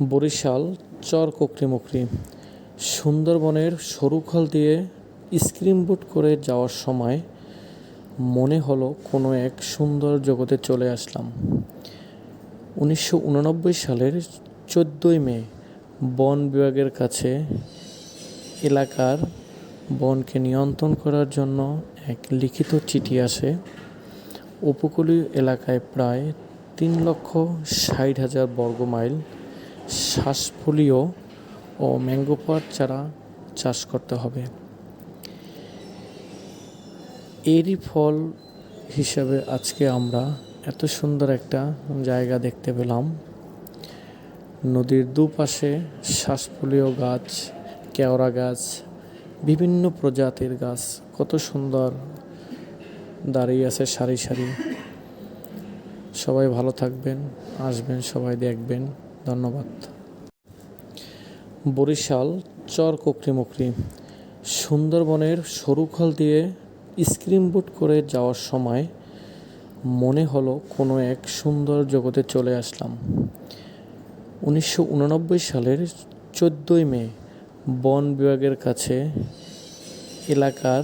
বরিশাল, চর কোকড়িমুকড়ি সুন্দরবনের সরু খাল দিয়ে স্ক্রিমবোট করে যাওয়ার সময় মনে হলো কোনো এক সুন্দর জগতে চলে আসলাম। উনিশশো উননব্বই সালের চোদ্দোই মে, বন বিভাগের কাছে এলাকার বনকে নিয়ন্ত্রণ করার জন্য এক লিখিত চিঠি আসে। উপকূলীয় এলাকায় প্রায় তিন লক্ষ ষাট হাজার বর্গ মাইল শ্বাসফুলীয় ও ম্যাঙ্গোপার চারা চাষ করতে হবে। এরই ফল হিসাবে আজকে আমরা এত সুন্দর একটা জায়গা দেখতে পেলাম। নদীর দুপাশে শ্বাসফুলীয় গাছ, কেওড়া গাছ, বিভিন্ন প্রজাতির গাছ, কত সুন্দর দাঁড়িয়ে আছে সারি সারি। সবাই ভালো থাকবেন, আসবেন, সবাই দেখবেন। ধন্যবাদ। বরিশাল চর কোকড়িমুকড়ি সুন্দরবনের সরু খাল দিয়ে স্ক্রিমবোট করে যাওয়ার সময় মনে হলো কোনো এক সুন্দর জগতে চলে আসলাম। উনিশশো উননব্বই সালের চোদ্দোই মে বন বিভাগের কাছে এলাকার